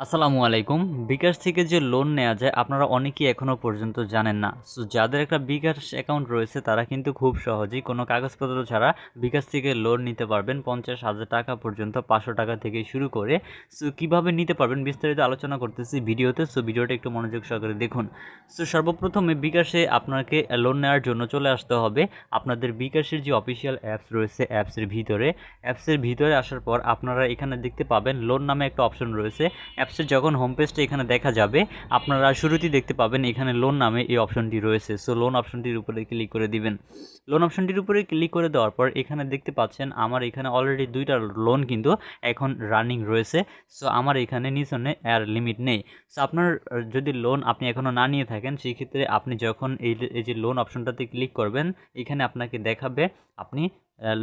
আসসালামু আলাইকুম। বিকাশ থেকে যে লোন নেওয়া যায়, আপনারা অনেকেই এখনও পর্যন্ত জানেন না। সো যাদের একটা বিকাশ অ্যাকাউন্ট রয়েছে, তারা কিন্তু খুব সহজেই কোনো কাগজপত্র ছাড়া বিকাশ থেকে লোন নিতে পারবেন। পঞ্চাশ হাজার টাকা পর্যন্ত, পাঁচশো টাকা থেকে শুরু করে। সো কীভাবে নিতে পারবেন বিস্তারিত আলোচনা করতেছি ভিডিওতে। সো ভিডিওটা একটু মনোযোগ সহকারে দেখুন। সো সর্বপ্রথমে বিকাশে আপনাকে লোন নেওয়ার জন্য চলে আসতে হবে। আপনাদের বিকাশের যে অফিসিয়াল অ্যাপস রয়েছে অ্যাপসের ভিতরে। অ্যাপসের ভিতরে আসার পর আপনারা এখানে দেখতে পাবেন লোন নামে একটা অপশন রয়েছে। অ্যাপসের যখন হোম পেজটা এখানে দেখা যাবে, আপনারা শুরুতেই দেখতে পাবেন এখানে লোন নামে এই অপশনটি রয়েছে। সো লোন অপশনটির উপরে ক্লিক করে দিবেন। লোন অপশনটির উপরে ক্লিক করে দেওয়ার পর এখানে দেখতে পাচ্ছেন আমার এখানে অলরেডি দুইটা লোন কিন্তু এখন রানিং রয়েছে। সো আমার এখানে নিচনে আর লিমিট নেই। সো আপনার, যদি লোন আপনি এখনও না নিয়ে থাকেন সেই ক্ষেত্রে আপনি যখন এই যে লোন অপশনটাতে ক্লিক করবেন, এখানে আপনাকে দেখাবে, আপনি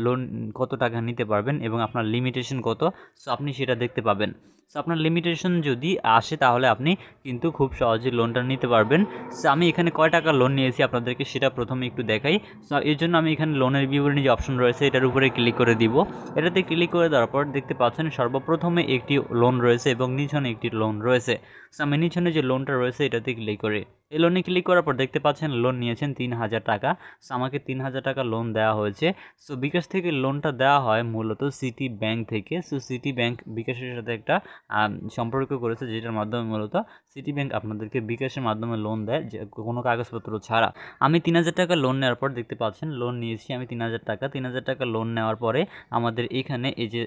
লোন কত টাকা নিতে পারবেন এবং আপনার লিমিটেশন কত? সো আপনি সেটা দেখতে পাবেন। সো আপনার লিমিটেশন যদি আসে, তাহলে আপনি কিন্তু খুব সহজে লোনটা নিতে পারবেন। সো আমি এখানে কয় টাকা লোন নিয়েছি আপনাদেরকে সেটা প্রথমে একটু দেখাই। সো এর জন্য আমি এখানে লোনের বিবরণী যে অপশন রয়েছে, এটার উপরে ক্লিক করে দিব। এটাতে ক্লিক করে দেওয়ার পর দেখতে পাচ্ছেন সর্বপ্রথমে একটি লোন রয়েছে এবং নিচনে একটি লোন রয়েছে। সো আমি নিচনে যে লোনটা রয়েছে, এটাতে ক্লিক করে। এই লোনে ক্লিক করার পর দেখতে পাচ্ছেন লোন নিয়েছেন তিন হাজার টাকা। সো আমাকে তিন হাজার টাকা লোন দেওয়া হয়েছে। সো বিকাশ থেকে লোনটা দেওয়া হয় মূলত সিটি ব্যাংক থেকে। সো সিটি ব্যাংক বিকাশের সাথে একটা সম্পর্ক করেছে যেটার মাধ্যমে মূলত সিটি ব্যাংক আপনাদেরকে বিকাশের মাধ্যমে লোন দেয় যে কোনো কাগজপত্র ছাড়া। আমি তিন হাজার টাকা লোন নেওয়ার পর দেখতে পাচ্ছেন লোন নিয়েছি আমি তিন হাজার টাকা। তিন হাজার টাকা লোন নেওয়ার পরে আমাদের এখানে এই যে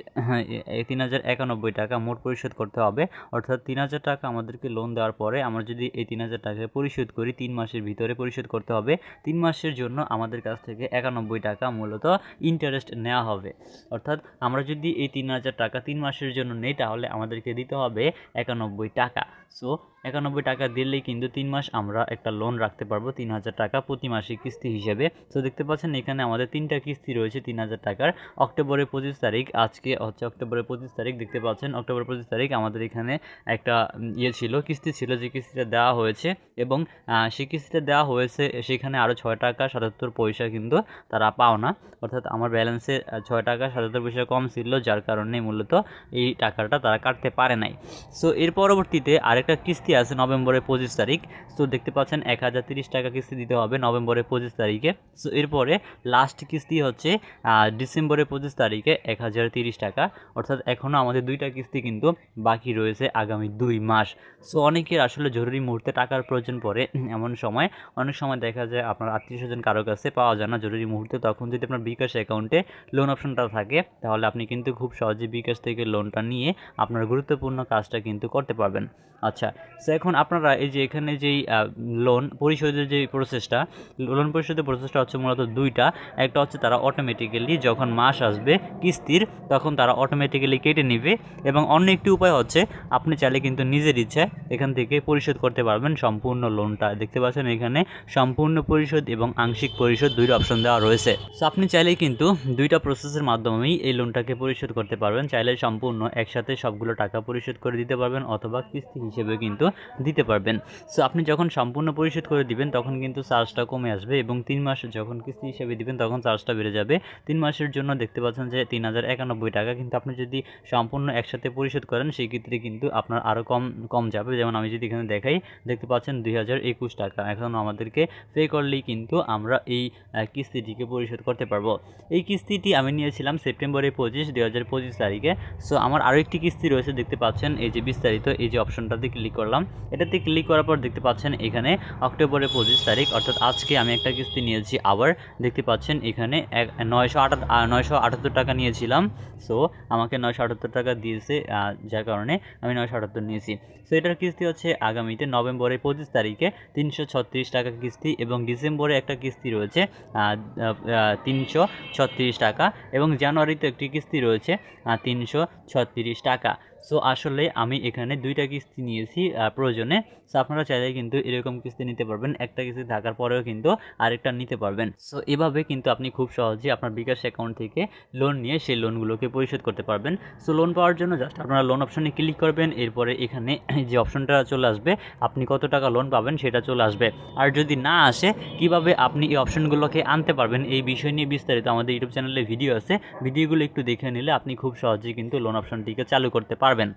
তিন হাজার একানব্বই টাকা মোট পরিশোধ করতে হবে। অর্থাৎ তিন হাজার টাকা আমাদেরকে লোন দেওয়ার পরে আমার যদি এই তিন হাজার টাকা পরিশোধ করি, তিন মাসের ভিতরে পরিশোধ করতে হবে। তিন মাসের জন্য আমাদের কাছ থেকে একানব্বই টাকা মূলত ইন্টারেস্ট নেওয়া হবে। অর্থাৎ আমরা যদি এই তিন হাজার টাকা তিন মাসের জন্য নেই, তাহলে আমাদেরকে দিতে হবে একানব্বই টাকা। সো একানব্বই টাকা দিলেই কিন্তু তিন মাস আমরা একটা লোন রাখতে পারব, তিন হাজার টাকা প্রতি মাসে কিস্তি হিসেবে। তো দেখতে পাচ্ছেন, এখানে আমাদের তিনটা কিস্তি রয়েছে তিন হাজার টাকার। অক্টোবরের পঁচিশ তারিখ, আজকে হচ্ছে অক্টোবরের পঁচিশ তারিখ, দেখতে পাচ্ছেন অক্টোবর পঁচিশ তারিখ আমাদের এখানে একটা ইয়ে ছিল, কিস্তি ছিল, যে কিস্তিটা দেওয়া হয়েছে এবং সেই কিস্তিটা দেওয়া হয়েছে, সেখানে আরও ছয় টাকা সাতাত্তর পয়সা কিন্তু তারা পাও না অর্থাৎ আমার ব্যালেন্সে ছয় টাকা সাতাত্তর পয়সা কম ছিল, যার কারণে মূলত এই টাকাটা তারা কাটতে পারে নাই। সো এর পরবর্তীতে আরেকটা কিস্তি আছে নভেম্বরের পঁচিশ তারিখ। সো দেখতে পাচ্ছেন এক হাজার তিরিশ টাকা কিস্তি দিতে হবে নভেম্বরের পঁচিশ তারিখে। সো এরপরে লাস্ট কিস্তি হচ্ছে ডিসেম্বরের পঁচিশ তারিখে এক হাজার তিরিশ টাকা। অর্থাৎ এখনও আমাদের দুইটা কিস্তি কিন্তু বাকি রয়েছে আগামী দুই মাস। সো অনেকের আসলে জরুরি মুহূর্তে টাকার প্রয়োজন পড়ে এমন সময়। অনেক সময় দেখা যায় আপনার আত্মীয় স্বজন কারও কাছে পাওয়া যায় না জরুরি মুহূর্তে। তখন যদি আপনার বিকাশ অ্যাকাউন্টে লোন অপশনটা থাকে, তাহলে আপনি কিন্তু খুব সহজে বিকাশ থেকে লোনটা নিয়ে আপনার গুরুত্বপূর্ণ কাজটা কিন্তু করতে পারবেন। আচ্ছা সো এখন আপনারা এই যে এখানে যেই লোন পরিশোধের যে প্রসেসটা লোন পরিশোধের প্রসেসটা হচ্ছে মূলত দুইটা। একটা হচ্ছে তারা অটোমেটিক্যালি যখন মাস আসবে কিস্তির, তখন তারা অটোমেটিক্যালি কেটে নেবে। এবং অন্য একটি উপায় হচ্ছে, আপনি চাইলে কিন্তু নিজের ইচ্ছায় এখান থেকে পরিশোধ করতে পারবেন। সম্পূর্ণ লোনটা দেখতে পাচ্ছেন এখানে। সম্পূর্ণ পরিশোধ এবং আংশিক পরিশোধ দুইটা অপশন দেওয়া রয়েছে। সো আপনি চাইলেই কিন্তু দুইটা প্রসেসের মাধ্যমেই এই লোনটাকে পরিশোধ করতে পারবেন। চাইলে সম্পূর্ণ একসাথে সবগুলো টাকা পরিশোধ করে দিতে পারবেন অথবা কিস্তি হিসেবে কিন্তু দিতে পারবেন। সো আপনি যখন সম্পূর্ণ পরিশোধ করে দিবেন, তখন কিন্তু চার্জটা কমে আসবে এবং তিন মাস যখন কিস্তি হিসেবে দিবেন, তখন চার্জটা বেড়ে যাবে। তিন মাসের জন্য দেখতে পাচ্ছেন যে, তিন হাজার একানব্বই টাকা কিন্তু আপনি যদি সম্পূর্ণ একসাথে পরিশোধ করেন, সেই ক্ষেত্রে কিন্তু আপনার আরও কম কম যাবে। যেমন আমি যদি এখানে দেখাই, দেখতে পাচ্ছেন দুই হাজার একুশ টাকা। এখন আমাদেরকে পে করলেই কিন্তু আমরা এই কিস্তিটিকে পরিশোধ করতে পারব। এই কিস্তিটি আমি নিয়েছিলাম সেপ্টেম্বরের পঁচিশ, দুই হাজার পঁচিশ তারিখে। সো আমার আরও একটি কিস্তি রয়েছে, দেখতে পাচ্ছেন, এই যে বিস্তারিত, এই যে অপশনটাতে ক্লিক করলাম। এটাতে ক্লিক করার পর দেখতে পাচ্ছেন এখানে অক্টোবরের পঁচিশ তারিখ, অর্থাৎ আজকে আমি একটা কিস্তি নিয়েছি আবার। দেখতে পাচ্ছেন এখানে এক, নয়শো নয়শো আটাত্তর টাকা নিয়েছিলাম। সো আমাকে নয়শো আটাত্তর টাকা দিয়েছে যার কারণে আমি নয়শো আটাত্তর নিয়েছি। সো এটার কিস্তি হচ্ছে আগামীতে নভেম্বরের পঁচিশ তারিখে তিনশো ছত্রিশ টাকা কিস্তি এবং ডিসেম্বরে একটা কিস্তি রয়েছে তিনশো ছত্রিশ টাকা এবং জানুয়ারিতে একটি কিস্তি রয়েছে তিনশো ছত্রিশ টাকা। সো আসলে আমি এখানে দুইটা কিস্তি নিয়েছি প্রয়োজনে। সো আপনারা চাইলে কিন্তু এরকম কিস্তি নিতে পারবেন। একটা কিস্তি থাকার পরেও কিন্তু আরেকটা নিতে পারবেন। সো এভাবে কিন্তু আপনি খুব সহজে আপনার বিকাশ অ্যাকাউন্ট থেকে লোন নিয়ে সেই লোনগুলোকে পরিশোধ করতে পারবেন। সো লোন পাওয়ার জন্য জাস্ট আপনারা লোন অপশনে ক্লিক করবেন। এরপরে এখানে যে অপশনটা চলে আসবে, আপনি কত টাকা লোন পাবেন সেটা চলে আসবে। আর যদি না আসে, কীভাবে আপনি এই অপশনগুলোকে আনতে পারবেন এই বিষয় নিয়ে বিস্তারিত আমাদের ইউটিউব চ্যানেলে ভিডিও আছে। ভিডিওগুলো একটু দেখে নিলে আপনি খুব সহজেই কিন্তু লোন অপশনটিকে চালু করতে পারবেন।